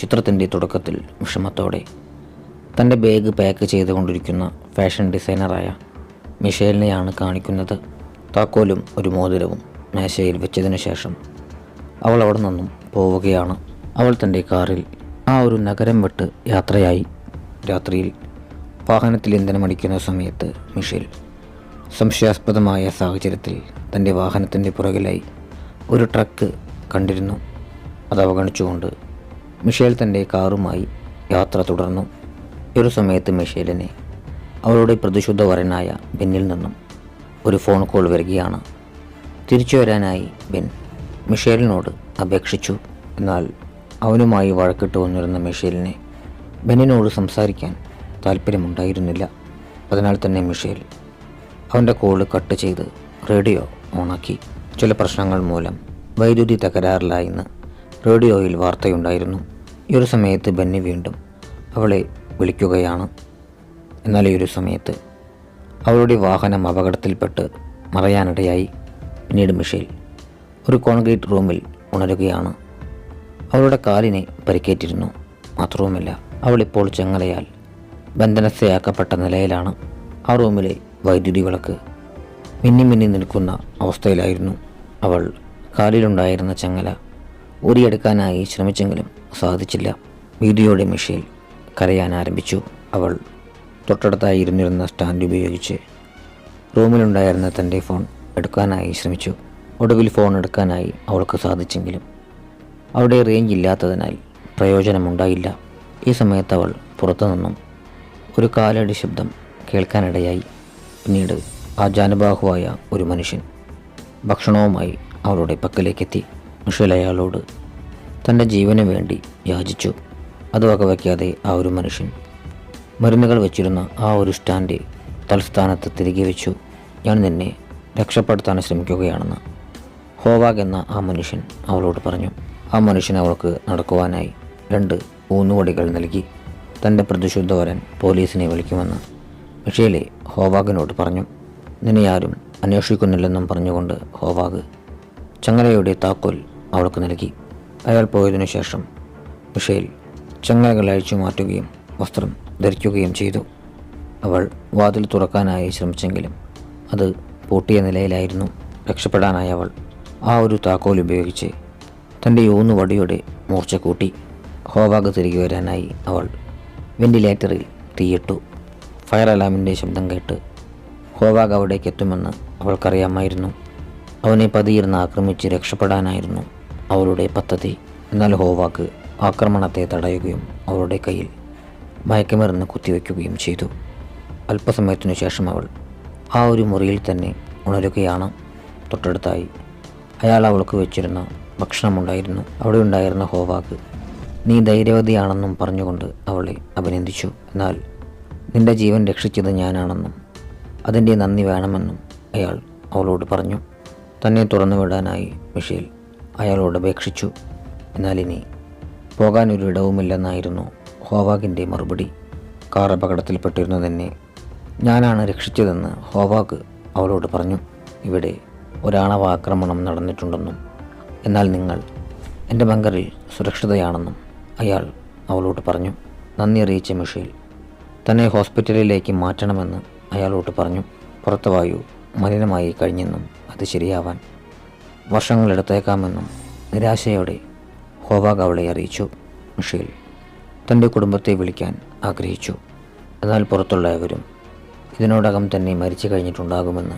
ചിത്രത്തിന്റെ തുടക്കത്തിൽ വിഷമത്തോടെ തന്റെ ബാഗ് പാക്ക് ചെയ്തുകൊണ്ടിരിക്കുന്ന ഫാഷൻ ഡിസൈനറായ മിഷേലിനെയാണ് കാണിക്കുന്നത്. താക്കോലും ഒരു മോതിരവും മേശയിൽ വെച്ചതിനു ശേഷം അവൾ അവിടെ നിന്നും പോവുകയാണ്. അവൾ തന്റെ കാറിൽ ആ ഒരു നഗരം വിട്ട് യാത്രയായി. രാത്രിയിൽ വാഹനത്തിൽ ഇന്ധനമടിക്കുന്ന സമയത്ത് മിഷേൽ സംശയാസ്പദമായ സാഹചര്യത്തിൽ തന്റെ വാഹനത്തിന്റെ പുറകിലായി ഒരു ട്രക്ക് കണ്ടിരുന്നു. അത് അവഗണിച്ചുകൊണ്ട് മിഷേൽ തന്റെ കാറുമായി യാത്ര തുടർന്നു. ഒരു സമയത്ത് മിഷേലിനെ അവളുടെ പ്രതിശുദ്ധ വരനായ ബെന്നിൽ നിന്നും ഒരു ഫോൺ കോൾ വരികയാണ്. തിരിച്ചു വരാനായി ബെൻ മിഷേലിനോട് അപേക്ഷിച്ചു. എന്നാൽ അവനുമായി വഴക്കിട്ട് വന്നിരുന്ന മിഷേലിനെ ബെന്നിനോട് സംസാരിക്കാൻ താല്പര്യമുണ്ടായിരുന്നില്ല അതിനാൽ തന്നെ മിഷേൽ അവന്റെ കോൾ കട്ട് ചെയ്ത് റേഡിയോ ഓണാക്കി. ചില പ്രശ്നങ്ങൾ മൂലം വൈദ്യുതി തകരാറിലായെന്ന് റേഡിയോയിൽ വാർത്തയുണ്ടായിരുന്നു. ഈ ഒരു സമയത്ത് ബെന്നി വീണ്ടും അവളെ വിളിക്കുകയാണ്. എന്നാൽ ഈ ഒരു സമയത്ത് അവളുടെ വാഹനം അപകടത്തിൽപ്പെട്ട് മറയാനിടയായി. പിന്നീട് മിഷേൽ ഒരു കോൺക്രീറ്റ് റൂമിൽ ഉണരുകയാണ്. അവളുടെ കാലിനെ പരിക്കേറ്റിരുന്നു. മാത്രവുമല്ല അവളിപ്പോൾ ചെങ്ങലയാൽ ബന്ധനസ്ഥയാക്കപ്പെട്ട നിലയിലാണ്. ആ റൂമിലെ വൈദ്യുതി വിളക്ക് മിന്നി മിന്നി നിൽക്കുന്ന അവസ്ഥയിലായിരുന്നു. അവൾ കാലിലുണ്ടായിരുന്ന ചങ്ങല ഊരിയെടുക്കാനായി ശ്രമിച്ചെങ്കിലും സാധിച്ചില്ല. വീഡിയോയുടെ മിഷേൽ കരയാൻ ആരംഭിച്ചു. അവൾ തൊട്ടടുത്തായി ഇരുന്നിരുന്ന സ്റ്റാൻഡ് ഉപയോഗിച്ച് റൂമിലുണ്ടായിരുന്ന തന്റെ ഫോൺ എടുക്കാനായി ശ്രമിച്ചു. ഒടുവിൽ ഫോൺ എടുക്കാനായി അവൾക്ക് സാധിച്ചെങ്കിലും അവിടെ റേഞ്ച് ഇല്ലാത്തതിനാൽ പ്രയോജനമുണ്ടായില്ല. ഈ സമയത്ത് അവൾ പുറത്തുനിന്നും ഒരു കാലടി ശബ്ദം കേൾക്കാനിടയായി. പിന്നീട് ആ ജാനബാഹുവായ ഒരു മനുഷ്യൻ ഭക്ഷണവുമായി അവളുടെ പക്കലേക്കെത്തി. മിഷേൽ അയാളോട് തന്റെ ജീവന് വേണ്ടി യാചിച്ചു. അത് വകവയ്ക്കാതെ ആ ഒരു മനുഷ്യൻ മരുന്നുകൾ വെച്ചിരുന്ന ആ ഒരു സ്റ്റാൻഡ് തൽസ്ഥാനത്ത് തിരികെ വെച്ചു. ഞാൻ നിന്നെ രക്ഷപ്പെടുത്താൻ ശ്രമിക്കുകയാണെന്ന് ഹോവാഗ് എന്ന ആ മനുഷ്യൻ അവളോട് പറഞ്ഞു. ആ മനുഷ്യൻ അവൾക്ക് നടക്കുവാനായി രണ്ട് ഊന്നുവടികൾ നൽകി. തന്റെ പ്രതിശുദ്ധവരൻ പോലീസിനെ വിളിക്കുമെന്ന് മിഷേലെ ഹോവാഗിനോട് പറഞ്ഞു. നിന്നെ ആരും അന്വേഷിക്കുന്നില്ലെന്നും പറഞ്ഞുകൊണ്ട് ഹോവാഗ് ചങ്ങലയുടെ താക്കോൽ അവൾക്ക് നൽകി. അയാൾ പോയതിനു ശേഷം മിഷേൽ ചങ്ങലകൾ അഴിച്ചു മാറ്റുകയും വസ്ത്രം ധരിക്കുകയും ചെയ്തു. അവൾ വാതിൽ തുറക്കാനായി ശ്രമിച്ചെങ്കിലും അത് പൂട്ടിയ നിലയിലായിരുന്നു. രക്ഷപ്പെടാനായി അവൾ ആ ഒരു താക്കോൽ ഉപയോഗിച്ച് തന്റെ ഊന്നുവടിയുടെ മൂർച്ച കൂട്ടി ഹോവാഗ് തിരികെ വരാനായി അവൾ വെന്റിലേറ്ററിൽ തീയിട്ടു. ഫയർ അലാമിന്റെ ശബ്ദം കേട്ട് ഹോവാഗ് അവിടേക്ക് എത്തുമെന്ന് അവൾക്കറിയാമായിരുന്നു. അവനെ പതിയിരുന്ന് ആക്രമിച്ച് രക്ഷപ്പെടാനായിരുന്നു അവളുടെ പദ്ധതി എന്നാൽ ഹോവാക്ക് ആക്രമണത്തെ തടയുകയും അവരുടെ കയ്യിൽ മയക്കുമരുന്ന് കുത്തിവെക്കുകയും ചെയ്തു. അല്പസമയത്തിനു ശേഷം അവൾ ആ ഒരു മുറിയിൽ തന്നെ ഉണരുകയാണ്. തൊട്ടടുത്തായി അയാൾ അവൾക്ക് വെച്ചിരുന്ന ഭക്ഷണമുണ്ടായിരുന്നു. അവിടെ ഉണ്ടായിരുന്ന ഹോവാക്ക് നീ ധൈര്യവതിയാണെന്നും പറഞ്ഞുകൊണ്ട് അവളെ അഭിനന്ദിച്ചു. എന്നാൽ നിന്റെ ജീവൻ രക്ഷിച്ചത് ഞാനാണെന്നും അതിന്റെ നന്ദി വേണമെന്നും അയാൾ അവളോട് പറഞ്ഞു. തന്നെ തുറന്നുവിടാനായി മിഷേൽ അയാളോട് അപേക്ഷിച്ചു. എന്നാൽ ഇനി പോകാനൊരു ഇടവുമില്ലെന്നായിരുന്നു ഹോവാഗിന്റെ മറുപടി. കാർ അപകടത്തിൽപ്പെട്ടിരുന്നു തന്നെ ഞാനാണ് രക്ഷിച്ചതെന്ന് ഹോവാഗ് അവളോട് പറഞ്ഞു. ഇവിടെ ഒരാണവ ആക്രമണം നടന്നിട്ടുണ്ടെന്നും എന്നാൽ നിങ്ങൾ എന്റെ ബങ്കറിൽ സുരക്ഷിതയാണെന്നും അയാൾ അവളോട് പറഞ്ഞു. നന്ദി അറിയിച്ച മിഷേൽ തന്നെ ഹോസ്പിറ്റലിലേക്ക് മാറ്റണമെന്ന് അയാളോട് പറഞ്ഞു. പുറത്തുവായു മലിനമായി കഴിഞ്ഞെന്നും അത് ശരിയാവാൻ വർഷങ്ങളെടുത്തേക്കാമെന്നും നിരാശയോടെ ഹോവാഗ് അവളെ അറിയിച്ചു. മിഷേൽ തന്റെ കുടുംബത്തെ വിളിക്കാൻ ആഗ്രഹിച്ചു. എന്നാൽ പുറത്തുള്ളവരും ഇതിനോടകം തന്നെ മരിച്ചു കഴിഞ്ഞിട്ടുണ്ടാകുമെന്ന്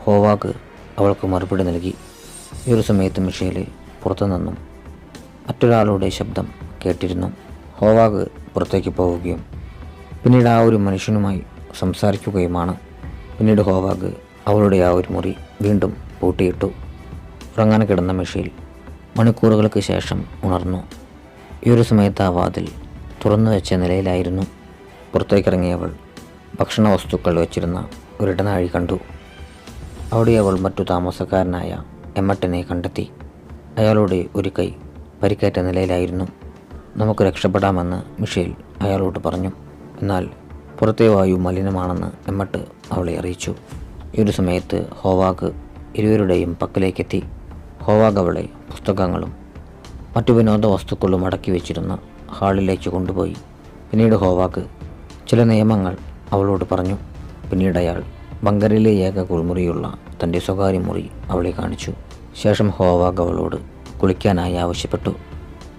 ഹോവാഗ് അവൾക്ക് മറുപടി നൽകി. ഈ ഒരു സമയത്ത് മിഷേൽ പുറത്തുനിന്നും മറ്റൊരാളുടെ ശബ്ദം കേട്ടിരുന്നു. ഹോവാഗ് പുറത്തേക്ക് പോവുകയും പിന്നീട് ആ ഒരു മനുഷ്യനുമായി സംസാരിക്കുകയുമാണ്. പിന്നീട് ഹോവാഗ് അവളുടെ ആ ഒരു മുറി വീണ്ടും പൂട്ടിയിട്ടു. ഉറങ്ങാൻ കിടന്ന മെഷീൽ മണിക്കൂറുകൾക്ക് ശേഷം ഉണർന്നു. ഈ ഒരു സമയത്ത് ആ വാതിൽ തുറന്നു വെച്ച നിലയിലായിരുന്നു. പുറത്തേക്കിറങ്ങിയവൾ ഭക്ഷണ വസ്തുക്കൾ വെച്ചിരുന്ന ഒരിടനാഴി കണ്ടു. അവിടെ അവൾ മറ്റു താമസക്കാരനായ എമ്മട്ടനെ കണ്ടെത്തി. അയാളോട് ഒരു കൈ പരിക്കേറ്റ നിലയിലായിരുന്നു. നമുക്ക് രക്ഷപ്പെടാമെന്ന് മിഷേൽ അയാളോട് പറഞ്ഞു. എന്നാൽ പുറത്തെ വായു മലിനമാണെന്ന് എമ്മട്ട് അവളെ അറിയിച്ചു. ഈ ഒരു സമയത്ത് ഹോവാക്ക് ഇരുവരുടെയും പക്കലേക്കെത്തി. ഹോവാഗ് അവളെ പുസ്തകങ്ങളും മറ്റു വിനോദ വസ്തുക്കളും അടക്കി വെച്ചിരുന്ന ഹാളിലേക്ക് കൊണ്ടുപോയി. പിന്നീട് ഹോവാക്ക് ചില നിയമങ്ങൾ അവളോട് പറഞ്ഞു. പിന്നീട് അയാൾ ബങ്കറിലെ ഏക കുളിമുറിയുള്ള തന്റെ സ്വകാര്യ മുറി അവളെ കാണിച്ചു. ശേഷം ഹോവാഗ് അവളോട് കുളിക്കാനായി ആവശ്യപ്പെട്ടു.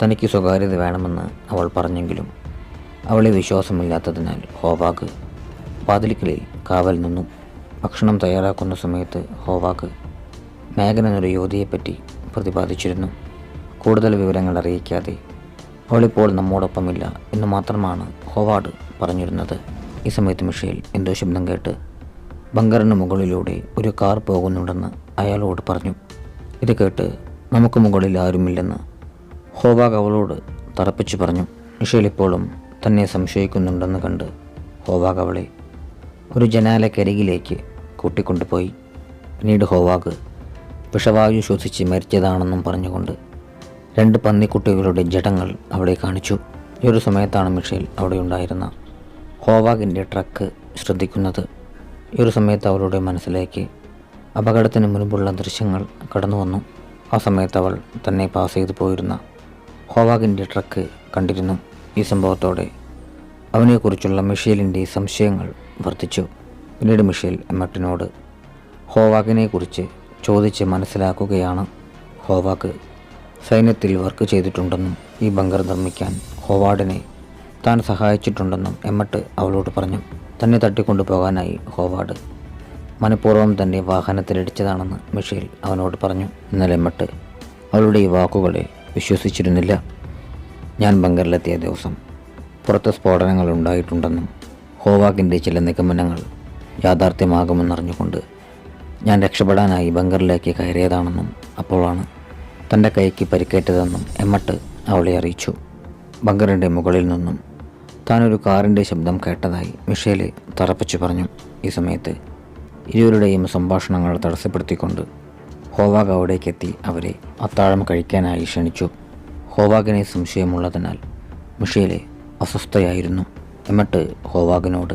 തനിക്ക് സ്വകാര്യത വേണമെന്ന് അവൾ പറഞ്ഞെങ്കിലും അവളെ വിശ്വാസമില്ലാത്തതിനാൽ ഹോവാഗ് വാതിലിക്കലിൽ കാവൽ നിന്നു. ഭക്ഷണം തയ്യാറാക്കുന്ന സമയത്ത് ഹോവാഗ് മേഘൻ എന്നൊരു യുവതിയെപ്പറ്റി പ്രതിപാദിച്ചിരുന്നു. കൂടുതൽ വിവരങ്ങൾ അറിയിക്കാതെ അവളിപ്പോൾ നമ്മോടൊപ്പമില്ല എന്ന് മാത്രമാണ് ഹോവാർഡ് പറഞ്ഞിരുന്നത്. ഈ സമയത്ത് മിഷേൽ എന്തോ ശബ്ദം കേട്ട് ബങ്കറിന് മുകളിലൂടെ ഒരു കാർ പോകുന്നുണ്ടെന്ന് അയാളോട് പറഞ്ഞു. ഇത് കേട്ട് നമുക്ക് മുകളിൽ ആരുമില്ലെന്ന് ഹോവാഗ് അവളോട് തറപ്പിച്ചു പറഞ്ഞു. മിഷേൽ ഇപ്പോഴും തന്നെ സംശയിക്കുന്നുണ്ടെന്ന് കണ്ട് ഹോവാഗ് അവളെ ഒരു ജനാലക്കരികിലേക്ക് കൂട്ടിക്കൊണ്ടുപോയി. പിന്നീട് ഹോവാഗ് വിഷവായു ശ്വസിച്ച് മരിച്ചതാണെന്നും പറഞ്ഞുകൊണ്ട് രണ്ട് പന്നിക്കുട്ടികളുടെ ജഡങ്ങൾ അവിടെ കാണിച്ചു. ഈ ഒരു സമയത്താണ് മിഷേൽ അവിടെ ഉണ്ടായിരുന്ന ഹോവാഗിന്റെ ട്രക്ക് ശ്രദ്ധിക്കുന്നത്. ഈ ഒരു സമയത്ത് അവളുടെ മനസ്സിലേക്ക് അപകടത്തിന് മുൻപുള്ള ദൃശ്യങ്ങൾ കടന്നു വന്നു. ആ സമയത്ത് അവൾ തന്നെ പാസ് ചെയ്തു പോയിരുന്ന ഹോവാഗിന്റെ ട്രക്ക് കണ്ടിരുന്നു. ഈ സംഭവത്തോടെ അവനെക്കുറിച്ചുള്ള മിഷേലിന്റെ സംശയങ്ങൾ വർദ്ധിച്ചു. പിന്നീട് മിഷേൽ എമ്മട്ടിനോട് ഹോവാഗിനെക്കുറിച്ച് ചോദിച്ച് മനസ്സിലാക്കുകയാണ് ഹോവാക്ക്. സൈന്യത്തിൽ വർക്ക് ചെയ്തിട്ടുണ്ടെന്നും ഈ ബങ്കർ നിർമ്മിക്കാൻ ഹോവാർഡിനെ താൻ സഹായിച്ചിട്ടുണ്ടെന്നും എമ്മട്ട് അവളോട് പറഞ്ഞു. തന്നെ തട്ടിക്കൊണ്ടു പോകാനായി ഹോവാർഡ്. മനഃപൂർവം വാഹനത്തിൽ വാഹനത്തിലിടിച്ചതാണെന്ന് മിഷേൽ അവനോട് പറഞ്ഞു. എന്നാൽ എമ്മട്ട് അവളുടെ ഈ വാക്കുകളെ വിശ്വസിച്ചിരുന്നില്ല. ഞാൻ ബങ്കറിലെത്തിയ ദിവസം പുറത്ത് സ്ഫോടനങ്ങൾ ഉണ്ടായിട്ടുണ്ടെന്നും ഹോവാക്കിന്റെ ചില നിഗമനങ്ങൾ യാഥാർത്ഥ്യമാകുമെന്നറിഞ്ഞുകൊണ്ട് ഞാൻ രക്ഷപ്പെടാനായി ബങ്കറിലേക്ക് കയറിയതാണെന്നും അപ്പോഴാണ് തന്റെ കൈക്ക് പരിക്കേറ്റതെന്നും എമ്മട്ട് അവളെ അറിയിച്ചു. ബങ്കറിന്റെ മുകളിൽ നിന്നും താനൊരു കാറിന്റെ ശബ്ദം കേട്ടതായി മിഷേലെ തറപ്പിച്ചു പറഞ്ഞു. ഈ സമയത്ത് ഇരുവരുടെയും സംഭാഷണങ്ങൾ തടസ്സപ്പെടുത്തിക്കൊണ്ട് ഹോവാഗ് അവിടേക്കെത്തി അവരെ അത്താഴം കഴിക്കാനായി ക്ഷണിച്ചു. ഹോവാഗിനെ സംശയമുള്ളതിനാൽ മിഷേലെ അസ്വസ്ഥയായിരുന്നു. എന്നിട്ട് ഹോവാഗിനോട്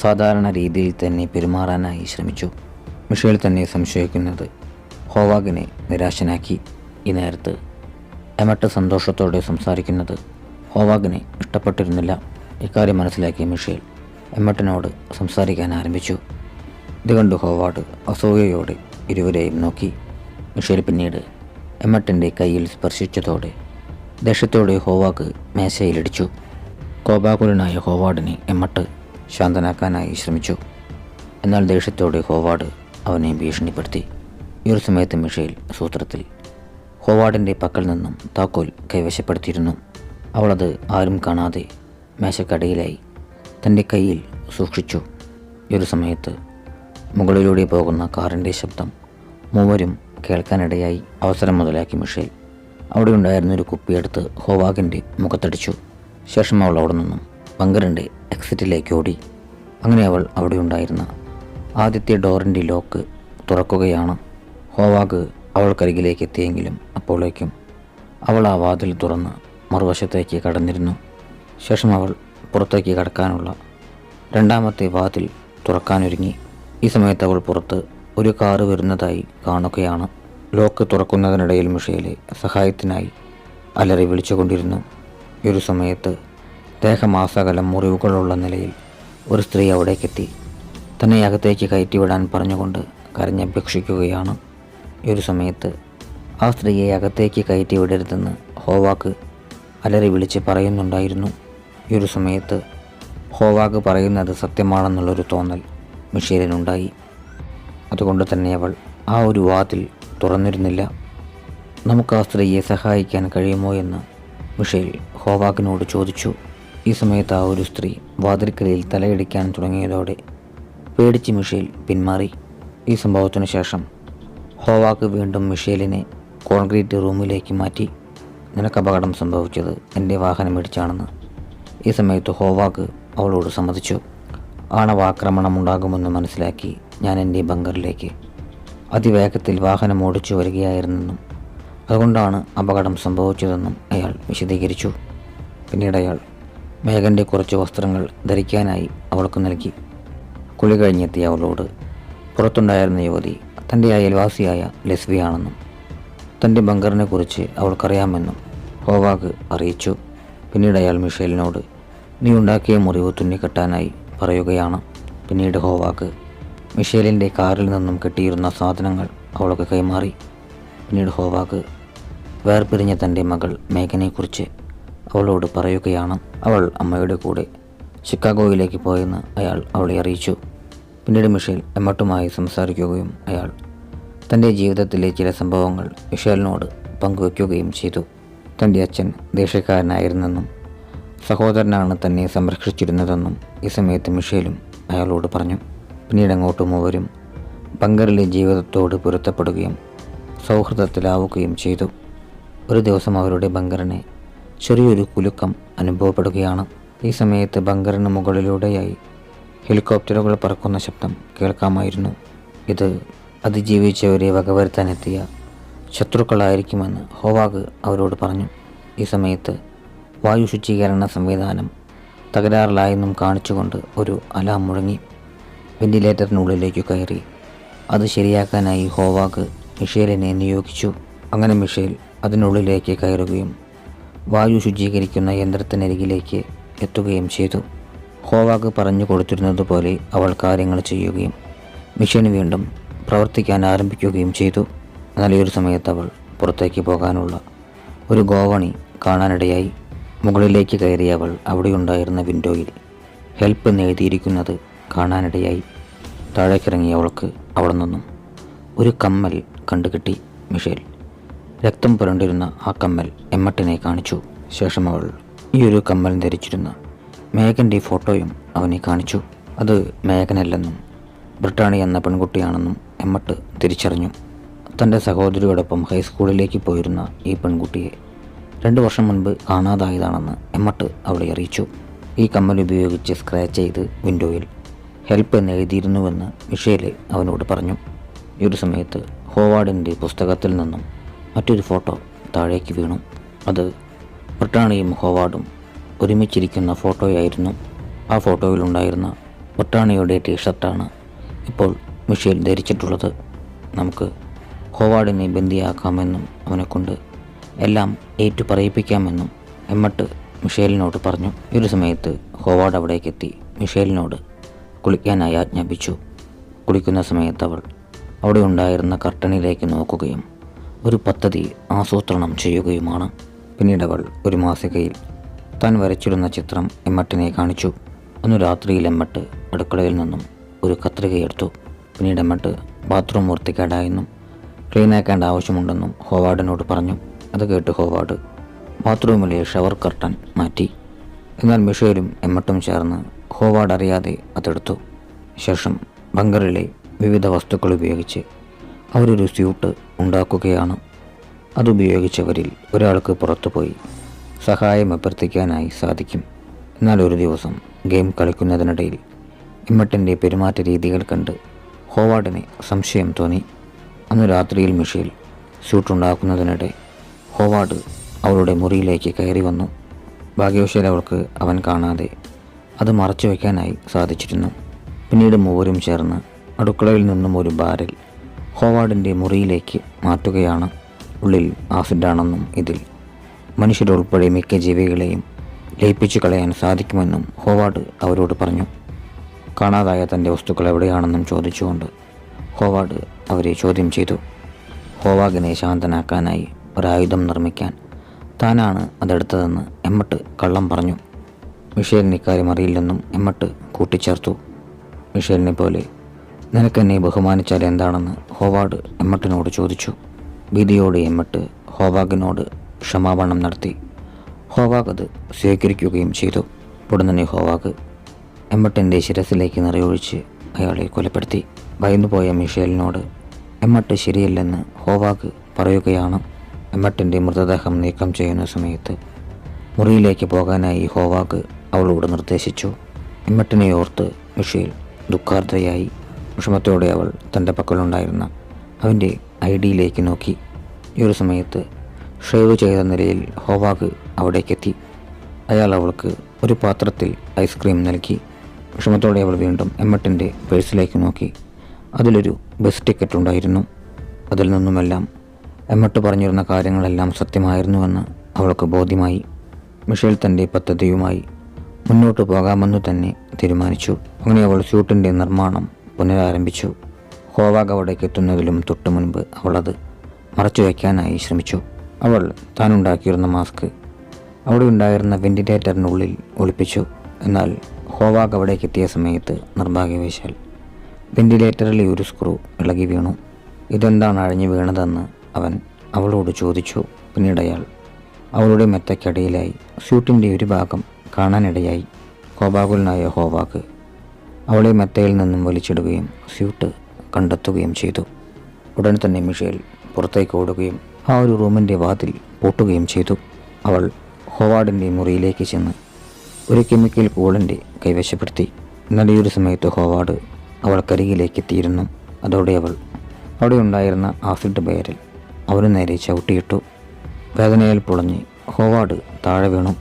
സാധാരണ രീതിയിൽ തന്നെ പെരുമാറാനായി ശ്രമിച്ചു. മിഷേൽ തന്നെ സംശയിക്കുന്നത്. ഹോവാഗിനെ നിരാശനാക്കി. ഈ നേരത്ത് എമട്ട് സന്തോഷത്തോടെ സംസാരിക്കുന്നത് ഹോവാഗിനെ ഇഷ്ടപ്പെട്ടിരുന്നില്ല. ഇക്കാര്യം മനസ്സിലാക്കിയ മിഷേൽ എമ്മട്ടിനോട് സംസാരിക്കാൻ ആരംഭിച്ചു. ഇത് കണ്ട് ഹോവാർഡ് അസൂയയോടെ ഇരുവരെയും നോക്കി. മിഷേൽ പിന്നീട് എമ്മട്ടിന്റെ കയ്യിൽ സ്പർശിച്ചതോടെ ദേഷ്യത്തോടെ ഹോവാഗ് മേശയിലിടിച്ചു. കോപാകുലനായ ഹോവാർഡിനെ എമ്മട്ട് ശാന്തനാക്കാനായി ശ്രമിച്ചു. എന്നാൽ ദേഷ്യത്തോടെ ഹോവാർഡ് അവനെ ഭീഷണിപ്പെടുത്തി. ഈ ഒരു സമയത്ത് മിഷേൽ സൂത്രത്തിൽ ഹോവാർഡിന്റെ പക്കൽ നിന്നും താക്കോൽ കൈവശപ്പെടുത്തിയിരുന്നു. അവളത് ആരും കാണാതെ മേശക്കടയിലായി തന്റെ കയ്യിൽ സൂക്ഷിച്ചു. ഈ ഒരു സമയത്ത് മുകളിലൂടെ പോകുന്ന കാറിന്റെ ശബ്ദം മൂവരും കേൾക്കാനിടയായി അവസരം മുതലാക്കി മിഷേൽ. അവിടെ ഉണ്ടായിരുന്ന ഒരു കുപ്പിയെടുത്ത് ഹോവാഗിന്റെ മുഖത്തടിച്ചു. ശേഷം അവൾ അവിടെ നിന്നും ബങ്കറിന്റെ എക്സിറ്റിലേക്ക് ഓടി. അങ്ങനെ അവൾ അവിടെ ഉണ്ടായിരുന്ന ആദ്യത്തെ ഡോറിന്റെ ലോക്ക് തുറക്കുകയാണ്. ഹോവാഗ് അവൾക്കരികിലേക്ക് എത്തിയെങ്കിലും അപ്പോഴേക്കും അവൾ ആ വാതിൽ തുറന്ന് മറുവശത്തേക്ക് കടന്നിരുന്നു. ശേഷം അവൾ പുറത്തേക്ക് കടക്കാനുള്ള രണ്ടാമത്തെ വാതിൽ തുറക്കാനൊരുങ്ങി. ഈ സമയത്ത് അവൾ പുറത്ത് ഒരു കാറ് വരുന്നതായി കാണുകയാണ്. ലോക്ക് തുറക്കുന്നതിനിടയിൽ മിഷയിലെ സഹായത്തിനായി അലറി വിളിച്ചുകൊണ്ടിരുന്നു. ഈ ഒരു സമയത്ത് ദേഹമാസകലം മുറിവുകളുള്ള നിലയിൽ ഒരു സ്ത്രീ അവിടേക്കെത്തി. തന്നെ അകത്തേക്ക് കയറ്റിവിടാൻ പറഞ്ഞുകൊണ്ട് കരഞ്ഞപേക്ഷിക്കുകയാണ് ഈ ഒരു സമയത്ത് ആ സ്ത്രീയെ അകത്തേക്ക് കയറ്റി വിടരുതെന്ന് ഹോവാക്ക് അലറി വിളിച്ച് പറയുന്നുണ്ടായിരുന്നു. ഈ ഒരു സമയത്ത് ഹോവാക്ക് പറയുന്നത് സത്യമാണെന്നുള്ളൊരു തോന്നൽ മിഷീലിനുണ്ടായി. അതുകൊണ്ട് തന്നെ അവൾ ആ ഒരു വാതിൽ തുറന്നിരുന്നില്ല. നമുക്ക് ആ സ്ത്രീയെ സഹായിക്കാൻ കഴിയുമോ എന്ന് മിഷേൽ ഹോവാക്കിനോട് ചോദിച്ചു. ഈ സമയത്ത് ആ ഒരു സ്ത്രീ വാതിൽക്കലയിൽ തലയിടിക്കാൻ തുടങ്ങിയതോടെ പേടിച്ച് മിഷേൽ പിന്മാറി. ഈ സംഭവത്തിന് ശേഷം ഹോവാക്ക് വീണ്ടും മിഷേലിനെ കോൺക്രീറ്റ് റൂമിലേക്ക് മാറ്റി. നിനക്ക് അപകടം സംഭവിച്ചത് എന്റെ വാഹനം ഇടിച്ചാണെന്ന്. ഈ സമയത്ത് ഹോവാക്ക് അവളോട് സമ്മതിച്ചു. ആണവാക്രമണം ഉണ്ടാകുമെന്ന് മനസ്സിലാക്കി ഞാൻ എന്റെ ബങ്കറിലേക്ക്. അതിവേഗത്തിൽ വാഹനം ഓടിച്ചു വരികയായിരുന്നെന്നും അതുകൊണ്ടാണ് അപകടം സംഭവിച്ചതെന്നും അയാൾ വിശദീകരിച്ചു. പിന്നീട് അയാൾ മേഘന്റെ കുറച്ച് വസ്ത്രങ്ങൾ ധരിക്കാനായി അവൾക്ക് നൽകി. കുളി കഴിഞ്ഞെത്തിയ അവളോട് പുറത്തുണ്ടായിരുന്ന യുവതി തന്റെ അയൽവാസിയായ ലെസ്ബിയാണെന്നും തന്റെ ബങ്കറിനെ കുറിച്ച് അവൾക്കറിയാമെന്നും ഹോവാഗ് അറിയിച്ചു. പിന്നീട് അയാൾ മിഷേലിനോട് നീ ഉണ്ടാക്കിയ മുറിവ് തുന്നിക്കെട്ടാനായി പറയുകയാണ്. പിന്നീട് ഹോവാഗ് മിഷേലിന്റെ കാറിൽ നിന്നും കിട്ടിയിരുന്ന സാധനങ്ങൾ അവളൊക്കെ കൈമാറി. പിന്നീട് ഹോവാഗ് വേർപിരിഞ്ഞ തന്റെ മകൾ മേഘനെക്കുറിച്ച് അവളോട് പറയുകയാണ്. അവൾ അമ്മയുടെ കൂടെ ചിക്കാഗോയിലേക്ക് പോയെന്ന് അയാൾ അവളെ അറിയിച്ചു. പിന്നീട് മിഷേൽ എമ്മട്ടുമായി സംസാരിക്കുകയും അയാൾ തന്റെ ജീവിതത്തിലെ ചില സംഭവങ്ങൾ മിഷേലിനോട് പങ്കുവയ്ക്കുകയും ചെയ്തു. തന്റെ അച്ഛൻ ദേഷ്യക്കാരനായിരുന്നെന്നും സഹോദരനാണ് തന്നെ സംരക്ഷിച്ചിരുന്നതെന്നും ഈ സമയത്ത് മിഷേലും അയാളോട് പറഞ്ഞു. പിന്നീട് അങ്ങോട്ട് മൂവരും ബങ്കറിലെ ജീവിതത്തോട് പൊരുത്തപ്പെടുകയും സൗഹൃദത്തിലാവുകയും ചെയ്തു. ഒരു ദിവസം അവരുടെ ബങ്കറിനെ ചെറിയൊരു കുലുക്കം അനുഭവപ്പെടുകയാണ്. ഈ സമയത്ത് ബങ്കറിന് മുകളിലൂടെയായി ഹെലികോപ്റ്ററുകൾ പറക്കുന്ന ശബ്ദം കേൾക്കാമായിരുന്നു. ഇത് അതിജീവിച്ചവരെ വകവരുത്താനെത്തിയ ശത്രുക്കളായിരിക്കുമെന്ന് ഹോവാഗ് അവരോട് പറഞ്ഞു. ഈ സമയത്ത് വായു ശുചീകരണ സംവിധാനം തകരാറിലായെന്നും കാണിച്ചുകൊണ്ട് ഒരു അലാം മുഴങ്ങി വെന്റിലേറ്ററിനുള്ളിലേക്ക് കയറി. അത് ശരിയാക്കാനായി ഹോവാഗ് മിഷേലിനെ നിയോഗിച്ചു. അങ്ങനെ മിഷേൽ അതിനുള്ളിലേക്ക് കയറുകയും വായു ശുചീകരിക്കുന്ന യന്ത്രത്തിനരികിലേക്ക് എത്തുകയും ചെയ്തു. ഹോവാഗ് പറഞ്ഞു കൊടുത്തിരുന്നതുപോലെ അവൾ കാര്യങ്ങൾ ചെയ്യുകയും മിഷൻ വീണ്ടും പ്രവർത്തിക്കാൻ ആരംഭിക്കുകയും ചെയ്തു. ഒരു സമയത്ത് അവൾ പുറത്തേക്ക് പോകാനുള്ള ഒരു ഗോവണി കാണാനിടയായി. മുകളിലേക്ക് കയറിയ അവൾ അവിടെയുണ്ടായിരുന്ന വിൻഡോയിൽ ഹെൽപ്പ് നേടിയിരിക്കുന്നത് കാണാനിടയായി. താഴേക്കിറങ്ങിയ അവൾക്ക് അവിടെ നിന്നും ഒരു കമ്മൽ കണ്ടുകിട്ടി മിഷേൽ. രക്തം പുരണ്ടിരുന്ന ആ കമ്മൽ എമ്മട്ടിനെ കാണിച്ചു. ശേഷം അവൾ ഈ ഒരു കമ്മൽ ധരിച്ചിരുന്ന മേഘന്റെ ഫോട്ടോയും അവനെ കാണിച്ചു. അത് മേഘനല്ലെന്നും ബ്രിട്ടാണി എന്ന പെൺകുട്ടിയാണെന്നും എമ്മട്ട് തിരിച്ചറിഞ്ഞു. തന്റെ സഹോദരിയോടൊപ്പം ഹൈസ്കൂളിലേക്ക് പോയിരുന്ന ഈ പെൺകുട്ടിയെ രണ്ട് വർഷം മുൻപ് കാണാതായതാണെന്ന് എമ്മട്ട് അവളെ അറിയിച്ചു. ഈ കമ്മൽ ഉപയോഗിച്ച് സ്ക്രാച്ച് ചെയ്ത് വിൻഡോയിൽ ഹെൽപ്പ് എന്ന് എഴുതിയിരുന്നുവെന്ന് മിഷേൽ അവനോട് പറഞ്ഞു. ഈ ഒരു സമയത്ത് ഹോവാർഡിന്റെ പുസ്തകത്തിൽ നിന്നും മറ്റൊരു ഫോട്ടോ താഴേക്ക് വീണു. അത് ബ്രിട്ടാണിയും ഹോവാർഡും ഒരുമിച്ചിരിക്കുന്ന ഫോട്ടോയായിരുന്നു. ആ ഫോട്ടോയിലുണ്ടായിരുന്ന ബ്രിട്ടാണിയുടെ ടീഷർട്ടാണ് ഇപ്പോൾ മിഷേൽ ധരിച്ചിട്ടുള്ളത്. നമുക്ക് ഹോവാർഡിനെ ബന്ദിയാക്കാമെന്നും അവനെക്കൊണ്ട് എല്ലാം ഏറ്റു പറയിപ്പിക്കാമെന്നും എമ്മട്ട് മിഷേലിനോട് പറഞ്ഞു. ഒരു സമയത്ത് ഹോവാർഡ് അവിടേക്കെത്തി മിഷേലിനോട് കുളിക്കാനായി ആജ്ഞാപിച്ചു. കുളിക്കുന്ന സമയത്ത് അവൾ അവിടെ ഉണ്ടായിരുന്ന കർട്ടനിലേക്ക് നോക്കുകയും ഒരു പദ്ധതി ആസൂത്രണം ചെയ്യുകയുമാണ്. പിന്നീട് അവൾ ഒരു മാസികയിൽ താൻ വരച്ചിരുന്ന ചിത്രം എമ്മട്ടിനെ കാണിച്ചു. അന്ന് രാത്രിയിൽ എമ്മട്ട് അടുക്കളയിൽ നിന്നും ഒരു കത്രികയെടുത്തു. പിന്നീട് എമ്മട്ട് ബാത്റൂം വൃത്തിക്കേടായെന്നും ക്ലീനാക്കേണ്ട ആവശ്യമുണ്ടെന്നും ഹോവാർഡിനോട് പറഞ്ഞു. അത് കേട്ട് ഹോവാർഡ് ബാത്റൂമിലെ ഷവർ കർട്ടൻ മാറ്റി. എന്നാൽ മിഷേലും എമ്മട്ടും ചേർന്ന് ഹോവാർഡ് അറിയാതെ അതെടുത്തു. ശേഷം ബങ്കറിലെ വിവിധ വസ്തുക്കൾ ഉപയോഗിച്ച് അവരൊരു സ്യൂട്ട് ഉണ്ടാക്കുകയാണ്. അതുപയോഗിച്ചവരിൽ ഒരാൾക്ക് പുറത്തുപോയി സഹായം അഭ്യർത്ഥിക്കാനായി സാധിക്കും. എന്നാൽ ഒരു ദിവസം ഗെയിം കളിക്കുന്നതിനിടയിൽ ഇമ്മട്ടന്റെ പെരുമാറ്റ രീതികൾ കണ്ട് ഹോവാർഡിന് സംശയം തോന്നി. അന്ന് രാത്രിയിൽ മിഷേൽ സ്യൂട്ടുണ്ടാക്കുന്നതിനിടെ ഹോവാർഡ് അവളുടെ മുറിയിലേക്ക് കയറി വന്നു. ഭാഗ്യവശാൽ അവൾക്ക് അവൻ കാണാതെ അത് മറച്ചു വയ്ക്കാനായി സാധിച്ചിരുന്നു. പിന്നീട് മൂവരും ചേർന്ന് അടുക്കളയിൽ നിന്നും ഒരു ബാരൽ ഹോവാർഡിന്റെ മുറിയിലേക്ക് മാറ്റുകയാണ് ഉള്ളിൽ ആസിഡാണെന്നും ഇതിൽ മനുഷ്യരുൾപ്പെടെ മിക്ക ജീവികളെയും ലയിപ്പിച്ചു കളയാൻ സാധിക്കുമെന്നും ഹോവാർഡ് അവരോട് പറഞ്ഞു. കാണാതായ തന്റെ വസ്തുക്കൾ എവിടെയാണെന്നും ചോദിച്ചുകൊണ്ട് ഹോവാർഡ് അവരെ ചോദ്യം ചെയ്തു. ഹോവാഗിനെ ശാന്തനാക്കാനായി ഒരായുധം നിർമ്മിക്കാൻ താനാണ് അതെടുത്തതെന്ന് എമ്മട്ട് കള്ളം പറഞ്ഞു. മിഷേലിന് ഇക്കാര്യം അറിയില്ലെന്നും എമ്മട്ട് കൂട്ടിച്ചേർത്തു. മിഷേലിനെ പോലെ നിനക്കെന്നെ ബഹുമാനിച്ചാൽ എന്താണെന്ന് ഹോവാർഡ് എമ്മട്ടിനോട് ചോദിച്ചു. ഭീതിയോടെ എമ്മിട്ട് ഹോവാഗിനോട് ക്ഷമാപണം നടത്തി. ഹോവാഗ് അത് സ്വീകരിക്കുകയും ചെയ്തു. ഉടനെ ഹോവാഗ് എമ്മട്ടിന്റെ ശിരസിലേക്ക് നിറയൊഴിച്ച് അയാളെ കൊലപ്പെടുത്തി. ഭയന്നുപോയ മിഷേലിനോട് എമ്മട്ട് ശരിയല്ലെന്ന് ഹോവാഗ് പറയുകയാണ്. എമ്മട്ടിന്റെ മൃതദേഹം നീക്കം ചെയ്യുന്ന സമയത്ത് മുറിയിലേക്ക് പോകാനായി ഹോവാഗ് അവളോട് നിർദ്ദേശിച്ചു. എമ്മട്ടിനെ ഓർത്ത് മിഷേൽ ദുഃഖാർദ്രയായി. വിഷമത്തോടെ അവൾ തന്റെ പക്കലുണ്ടായിരുന്ന അവന്റെ ഐ ഡിയിലേക്ക് നോക്കി. ഈ ഒരു സമയത്ത് ഷേവ് ചെയ്ത നിലയിൽ ഹോവാഗ് അവിടേക്കെത്തി. അയാൾ അവൾക്ക് ഒരു പാത്രത്തിൽ ഐസ്ക്രീം നൽകി. വിഷമത്തോടെ അവൾ വീണ്ടും എമ്മട്ടിന്റെ പേഴ്സിലേക്ക് നോക്കി. അതിലൊരു ബസ് ടിക്കറ്റ് ഉണ്ടായിരുന്നു അതിൽ നിന്നുമെല്ലാം എമ്മട്ട് പറഞ്ഞിരുന്ന കാര്യങ്ങളെല്ലാം സത്യമായിരുന്നുവെന്ന് അവൾക്ക് ബോധ്യമായി. മിഷേൽ തന്റെ പദ്ധതിയുമായി മുന്നോട്ട് പോകാമെന്ന് തന്നെ തീരുമാനിച്ചു. അങ്ങനെ അവൾ ഷൂട്ടിന്റെ നിർമ്മാണം പുനരാരംഭിച്ചു. ഹോവാഗ് അവിടേക്ക് എത്തുന്നതിലും തൊട്ടു മുൻപ് അവളത് മറച്ചു വയ്ക്കാനായി ശ്രമിച്ചു. അവൾ താനുണ്ടാക്കിയിരുന്ന മാസ്ക് അവിടെ ഉണ്ടായിരുന്ന വെന്റിലേറ്ററിനുള്ളിൽ ഒളിപ്പിച്ചു. എന്നാൽ ഹോവാഗ് അവിടേക്ക് എത്തിയ സമയത്ത് നിർഭാഗ്യവശാൽ വെന്റിലേറ്ററിലെ ഒരു സ്ക്രൂ ഇളകി വീണു. ഇതെന്താണ് അഴിഞ്ഞു വീണതെന്ന് അവൻ അവളോട് ചോദിച്ചു. പിന്നീട് അയാൾ അവളുടെ മെത്തയ്ക്കടിയിലായി സ്യൂട്ടിന്റെ ഒരു ഭാഗം കാണാനിടയായി. കോപാകുലനായ ഹോവാക്ക് അവളെ മെത്തയിൽ നിന്നും വലിച്ചിടുകയും സ്യൂട്ട് കണ്ടെത്തുകയും ചെയ്തു. ഉടൻ തന്നെ മിഷേൽ പുറത്തേക്ക് ഓടുകയും ആ ഒരു റൂമിന്റെ വാതിൽ പൂട്ടുകയും ചെയ്തു. അവൾ ഹോവാർഡിന്റെ മുറിയിലേക്ക് ചെന്ന് ഒരു കെമിക്കൽ കൂളന്റെ കൈവശപ്പെടുത്തി. നല്ലൊരു സമയത്ത് ഹോവാർഡ് അവൾക്കരികിലേക്ക് എത്തിയിരുന്നു അതോടെ അവൾ അവിടെ ഉണ്ടായിരുന്ന ആസിഡ് ബയറിൽ അവന് നേരെ ചവിട്ടിയിട്ടു വേദനയിൽ പൊളഞ്ഞ് ഹോവാർഡ് താഴെ വീണു.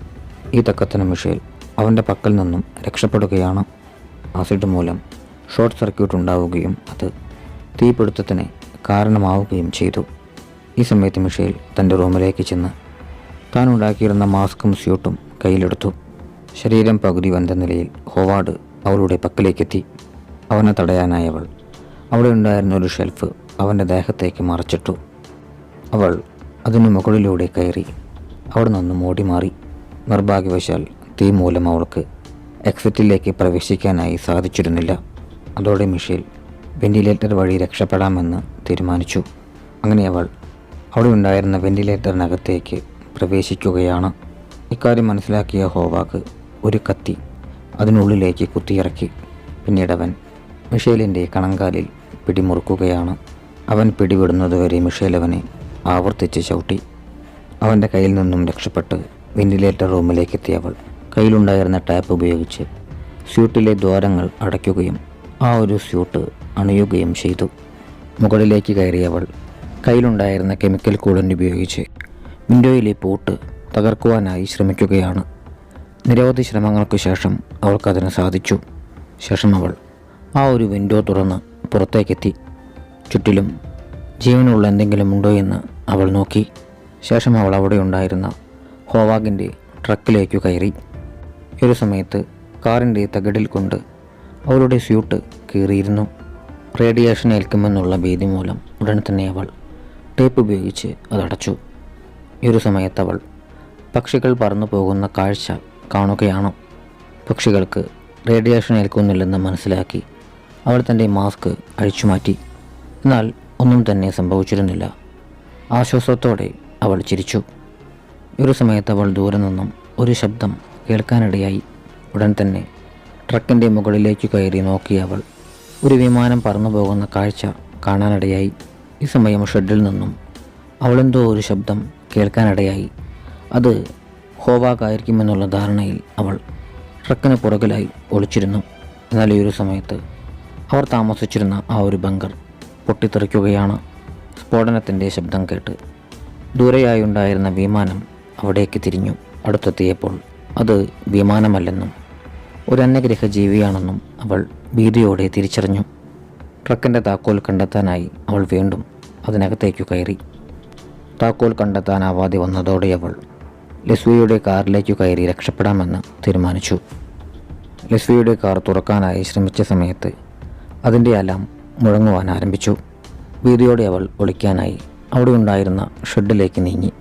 ഈ തക്കത്തിന് മിഷേൽ അവന്റെ പക്കൽ നിന്നും രക്ഷപ്പെടുകയാണ്. ആസിഡ് മൂലം ഷോർട്ട് സർക്യൂട്ട് ഉണ്ടാവുകയും അത് തീപിടുത്തത്തിന് കാരണമാവുകയും ചെയ്തു. ഈ സമയത്ത് മിഷേൽ തന്റെ റൂമിലേക്ക് ചെന്ന് താൻ ഉണ്ടാക്കിയിരുന്ന മാസ്കും സ്യൂട്ടും കയ്യിലെടുത്തു. ശരീരം പകുതി വന്ന നിലയിൽ ഹോവാർഡ് അവളുടെ പക്കലേക്കെത്തി. അവനെ തടയാനായി അവൾ. അവിടെ ഉണ്ടായിരുന്ന ഒരു ഷെൽഫ് അവന്റെ ദേഹത്തേക്ക് മറച്ചിട്ടു. അവൾ അതിനു മുകളിലൂടെ കയറി അവിടെ നിന്ന് മോടി മാറി. നിർഭാഗ്യവശാൽ തീ മൂലം അവൾക്ക് എക്സിറ്റിലേക്ക് പ്രവേശിക്കാനായി സാധിച്ചിരുന്നില്ല. അതോടെ മിഷേൽ വെന്റിലേറ്റർ വഴി രക്ഷപ്പെടാമെന്ന് തീരുമാനിച്ചു. അങ്ങനെ അവൾ അവിടെ ഉണ്ടായിരുന്ന വെന്റിലേറ്ററിനകത്തേക്ക് പ്രവേശിക്കുകയാണ്. ഇക്കാര്യം മനസ്സിലാക്കിയ ഹോവാക്ക് ഒരു കത്തി അതിനുള്ളിലേക്ക് കുത്തിയിറക്കി. പിന്നീട് അവൻ മിഷേലിന്റെ കണങ്കാലിൽ പിടിമുറുക്കുകയാണ്. അവൻ പിടിവിടുന്നതുവരെ മിഷേൽ അവനെ ആവർത്തിച്ച് ചവിട്ടി. അവന്റെ കയ്യിൽ നിന്നും രക്ഷപ്പെട്ട് വെന്റിലേറ്റർ റൂമിലേക്ക് എത്തിയ അവൾ. കയ്യിലുണ്ടായിരുന്ന ടാപ്പ് ഉപയോഗിച്ച് സ്യൂട്ടിലെ ദ്വാരങ്ങൾ അടയ്ക്കുകയും ആ ഒരു സ്യൂട്ട് അണിയുകയും ചെയ്തു. മുകളിലേക്ക് കയറിയവൾ കയ്യിലുണ്ടായിരുന്ന കെമിക്കൽ കൂളന്റ് ഉപയോഗിച്ച് വിൻഡോയിലെ പൂട്ട് തകർക്കുവാനായി ശ്രമിക്കുകയാണ്. നിരവധി ശ്രമങ്ങൾക്ക് ശേഷം അവൾക്കതിന് സാധിച്ചു. ശേഷം അവൾ ആ ഒരു വിൻഡോ തുറന്ന് പുറത്തേക്കെത്തി. ചുറ്റിലും ജീവനുള്ള എന്തെങ്കിലും ഉണ്ടോ എന്ന് അവൾ നോക്കി. ശേഷം അവൾ അവിടെ ഉണ്ടായിരുന്ന ഹോവാഗിന്റെ ട്രക്കിലേക്കു കയറി. ഒരു സമയത്ത് കാറിന്റെ തകിടിൽ കൊണ്ട് അവളുടെ സ്യൂട്ട് കീറിയിരുന്നു. റേഡിയേഷൻ ഏൽക്കുമെന്നുള്ള ഭീതി മൂലം ഉടൻ തന്നെ അവൾ ടേപ്പ് ഉപയോഗിച്ച് അതടച്ചു. ഈ ഒരു സമയത്ത് അവൾ പക്ഷികൾ പറന്നു പോകുന്ന കാഴ്ച കാണുകയാണോ? പക്ഷികൾക്ക് റേഡിയേഷൻ ഏൽക്കുന്നില്ലെന്ന് മനസ്സിലാക്കി അവൾ തന്റെ മാസ്ക് അഴിച്ചു മാറ്റി എന്നാൽ ഒന്നും തന്നെ സംഭവിച്ചിരുന്നില്ല. ആശ്വാസത്തോടെ അവൾ ചിരിച്ചു. ഒരു സമയത്ത് അവൾ ദൂരെ നിന്നും ഒരു ശബ്ദം കേൾക്കാനിടയായി. ഉടൻ തന്നെ ട്രക്കിന്റെ മുകളിലേക്ക് കയറി നോക്കിയ അവൾ ഒരു വിമാനം പറന്നു പോകുന്ന കാഴ്ച കാണാനിടയായി. ഈ സമയം ഷെഡിൽ നിന്നും അവളെന്തോ ഒരു ശബ്ദം കേൾക്കാനിടയായി. അത് ഹോവാക്കായിരിക്കുമെന്നുള്ള ധാരണയിൽ അവൾ ട്രക്കിന് പുറകിലായി ഒളിച്ചിരുന്നു. എന്നാൽ ഈ ഒരു സമയത്ത് അവർ താമസിച്ചിരുന്ന ആ ഒരു ബങ്കർ പൊട്ടിത്തെറിക്കുകയാണ്. സ്ഫോടനത്തിന്റെ ശബ്ദം കേട്ട് ദൂരെയായി ഉണ്ടായിരുന്ന വിമാനം അവിടേക്ക് തിരിഞ്ഞു. അടുത്തെത്തിയപ്പോൾ അത് വിമാനമല്ലെന്നും ഒരു ജീവിയാണെന്നും അവൾ ഭീതിയോടെ തിരിച്ചറിഞ്ഞു. ട്രക്കിന്റെ താക്കോൽ കണ്ടെത്താനായി അവൾ വീണ്ടും അതിനകത്തേക്കു കയറി. താക്കോൽ കണ്ടെത്താനാവാതെ വന്നതോടെ അവൾ ലസ്വിയുടെ കാറിലേക്ക് കയറി രക്ഷപ്പെടാമെന്ന് തീരുമാനിച്ചു. ലസ്വിയുടെ കാർ തുറക്കാനായി ശ്രമിച്ച സമയത്ത് അതിന്റെ അലാം മുഴങ്ങുവാൻ ആരംഭിച്ചു. ഭീതിയോടെ അവൾ ഒളിക്കാനായി അവിടെ ഉണ്ടായിരുന്ന ഷെഡിലേക്ക് നീങ്ങി.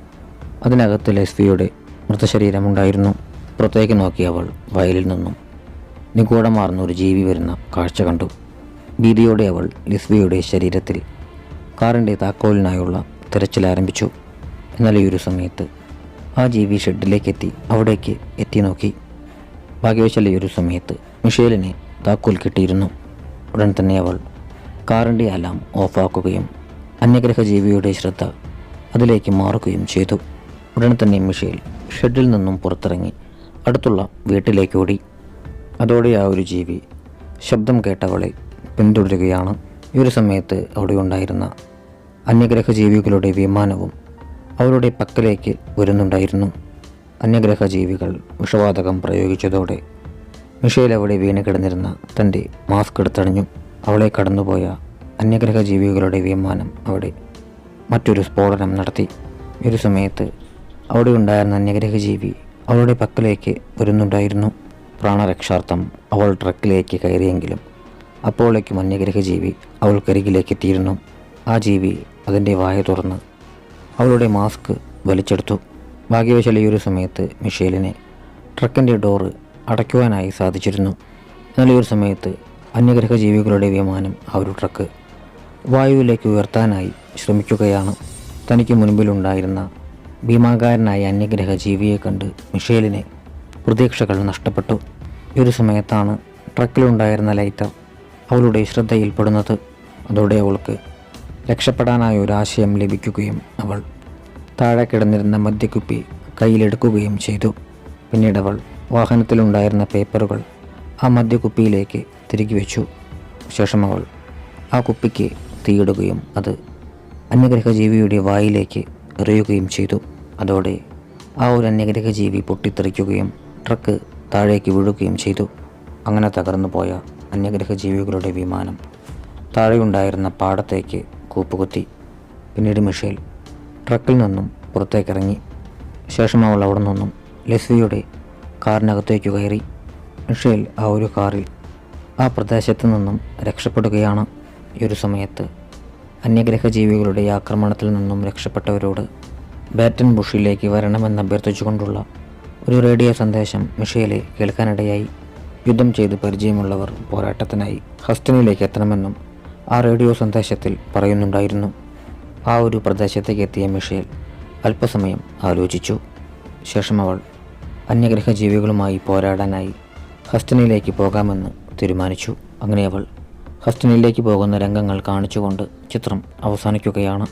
അതിനകത്ത് ലസ്വിയുടെ മൃതശരീരമുണ്ടായിരുന്നു. പുറത്തേക്ക് നോക്കി അവൾ വയലിൽ നിന്നും. നിഗൂഢമാർന്ന ഒരു ജീവി വരുന്ന കാഴ്ച കണ്ടു. ഭീതിയോടെ അവൾ ലിസ്ബിയുടെ ശരീരത്തിൽ കാറിന്റെ താക്കോലിനായുള്ള തിരച്ചിൽ ആരംഭിച്ചു. എന്നാൽ ഈ ഒരു സമയത്ത് ആ ജീവി ഷെഡിലേക്ക് എത്തി അവിടേക്ക് എത്തി നോക്കി. ഭാഗ്യവശാൽ ഈ ഒരു സമയത്ത് മിഷേലിനെ താക്കോൽ കിട്ടിയിരുന്നു. ഉടൻ തന്നെ അവൾ കാറിന്റെ അലാം ഓഫാക്കുകയും അന്യഗ്രഹ ജീവിയുടെ ശ്രദ്ധ അതിലേക്ക് മാറുകയും ചെയ്തു. ഉടൻ തന്നെ മിഷേൽ ഷെഡിൽ നിന്നും പുറത്തിറങ്ങി അടുത്തുള്ള വീട്ടിലേക്ക് ഓടി. അതോടെ ആ ഒരു ജീവി ശബ്ദം കേട്ടവളെ പിന്തുടരുകയാണ്. ഈ ഒരു സമയത്ത് അവിടെ ഉണ്ടായിരുന്ന അന്യഗ്രഹ ജീവികളുടെ വിമാനവും അവരുടെ പക്കലേക്ക് വരുന്നുണ്ടായിരുന്നു. അന്യഗ്രഹ ജീവികൾ വിഷവാതകം പ്രയോഗിച്ചതോടെ മിഷേൽ അവിടെ വീണ് കിടന്നിരുന്ന തന്റെ മാസ്ക് എടുത്തണിഞ്ഞു. അവളെ കടന്നുപോയ അന്യഗ്രഹ ജീവികളുടെ വിമാനം അവിടെ മറ്റൊരു സ്ഫോടനം നടത്തി. ഒരു സമയത്ത് അവിടെ ഉണ്ടായിരുന്ന അന്യഗ്രഹ ജീവി അവളുടെ പക്കലേക്ക് വരുന്നുണ്ടായിരുന്നു. പ്രാണരക്ഷാർത്ഥം അവൾ ട്രക്കിലേക്ക് കയറിയെങ്കിലും അപ്പോഴേക്കും അന്യഗ്രഹ ജീവി അവൾക്കരികിലേക്ക് എത്തിയിരുന്നു ആ ജീവി അതിന്റെ വായ തുറന്ന് അവളുടെ മാസ്ക് വലിച്ചെടുത്തു. ഭാഗ്യവശാൽ ഈ ഒരു സമയത്ത് മിഷേലിനെ ട്രക്കിന്റെ ഡോറ് അടയ്ക്കുവാനായി സാധിച്ചിരുന്നു. എന്നാൽ ഈ ഒരു സമയത്ത് അന്യഗ്രഹ ജീവികളുടെ വിമാനം ആ ഒരു ട്രക്ക് വായുവിലേക്ക് ഉയർത്താനായി ശ്രമിക്കുകയാണ്. തനിക്ക് മുൻപിലുണ്ടായിരുന്ന ഭീമാകാരനായ അന്യഗ്രഹ ജീവിയെ കണ്ട് മിഷേലിനെ പ്രതീക്ഷകൾ നഷ്ടപ്പെട്ടു. ഒരു സമയത്താണ് ട്രക്കിലുണ്ടായിരുന്ന ലൈറ്റർ അവളുടെ ശ്രദ്ധയിൽപ്പെടുന്നത്. അതോടെ അവൾക്ക് രക്ഷപ്പെടാനായ ഒരു ആശയം ലഭിക്കുകയും അവൾ താഴെ കിടന്നിരുന്ന മദ്യക്കുപ്പി കയ്യിലെടുക്കുകയും ചെയ്തു. പിന്നീട് അവൾ വാഹനത്തിലുണ്ടായിരുന്ന പേപ്പറുകൾ ആ മദ്യക്കുപ്പിയിലേക്ക് തിരികെ വെച്ചു. ശേഷം അവൾ ആ കുപ്പിക്ക് തീയിടുകയും അത് അന്യഗ്രഹജീവിയുടെ വായിലേക്ക് എറിയുകയും ചെയ്തു. അതോടെ ആ ഒരു അന്യഗ്രഹജീവി പൊട്ടിത്തെറിക്കുകയും ട്രക്ക് താഴേക്ക് വീഴുകയും ചെയ്തു. അങ്ങനെ തകർന്നു പോയ അന്യഗ്രഹ ജീവികളുടെ വിമാനം താഴെയുണ്ടായിരുന്ന പാടത്തേക്ക് കൂപ്പുകുത്തി. പിന്നീട് മിഷേൽ ട്രക്കിൽ നിന്നും പുറത്തേക്കിറങ്ങി. ശേഷം അവൾ അവിടെ നിന്നും ലെസ്ലിയുടെ കാറിനകത്തേക്ക് കയറി. മിഷേൽ ആ ഒരു കാറിൽ ആ പ്രദേശത്ത് നിന്നും രക്ഷപ്പെടുകയാണ് ഈ ഒരു സമയത്ത്. അന്യഗ്രഹ ജീവികളുടെ ആക്രമണത്തിൽ നിന്നും രക്ഷപ്പെട്ടവരോട് ബാറ്റൻ ബുഷിലേക്ക് വരണമെന്ന് അഭ്യർത്ഥിച്ചുകൊണ്ടുള്ള ഒരു റേഡിയോ സന്ദേശം മിഷേലെ കേൾക്കാനിടയായി. യുദ്ധം ചെയ്ത് പരിചയമുള്ളവർ പോരാട്ടത്തിനായി ഹസ്റ്റനിലേക്ക് എത്തണമെന്നും ആ റേഡിയോ സന്ദേശത്തിൽ പറയുന്നുണ്ടായിരുന്നു. ആ ഒരു പ്രദേശത്തേക്ക് എത്തിയ മിഷേൽ അല്പസമയം ആലോചിച്ചു. ശേഷം അവൾ അന്യഗ്രഹ ജീവികളുമായി പോരാടാനായി ഹസ്റ്റനിലേക്ക് പോകാമെന്ന് തീരുമാനിച്ചു. അങ്ങനെ അവൾ ഹസ്റ്റനിലേക്ക് പോകുന്ന രംഗങ്ങൾ കാണിച്ചുകൊണ്ട് ചിത്രം അവസാനിക്കുകയാണ്.